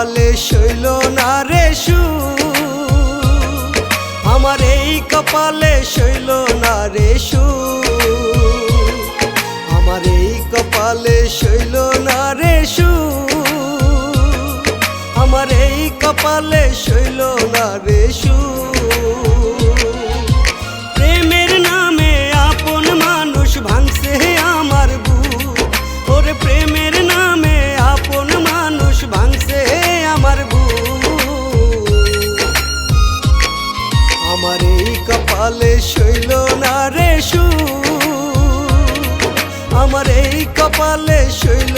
কপালে শৈল না রে সু। আমার এই কপালে শৈল না রে সু। আমার এই কপালে শৈল না রে সু। আমার এই কপালে শৈল না রে সু। আমার এই কপালে শৈল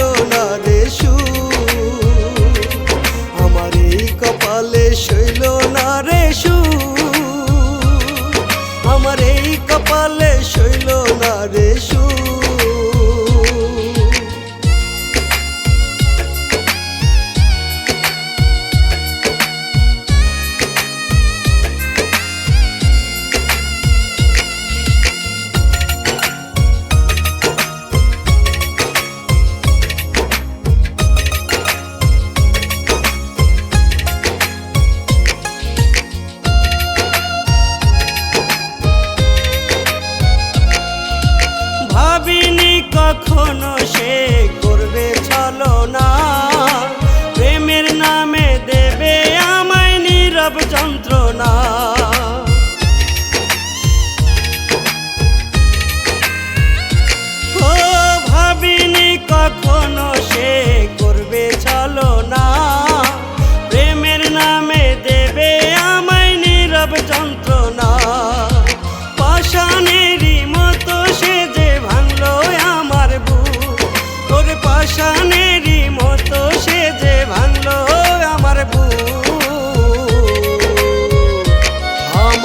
কখনো সে করবে না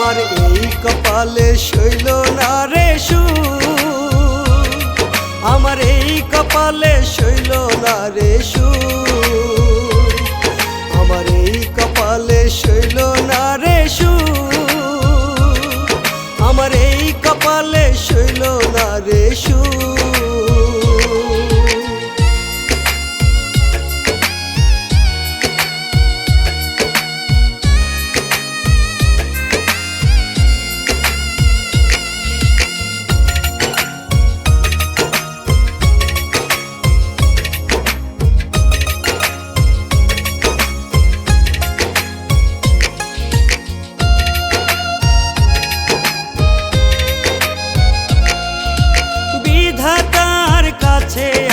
আমার এই কপালে শৈল না রে সু। আমার এই কপালে শৈল না রে সুর আছে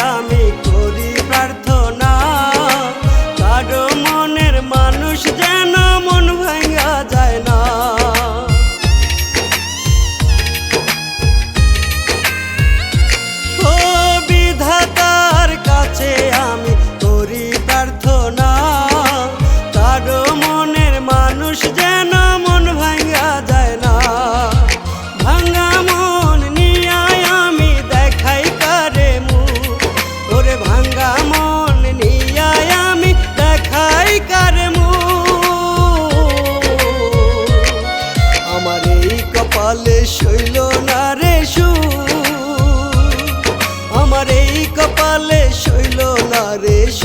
এই কপালে শৈল না রে সু আমার এই কপালে শৈল না রে সু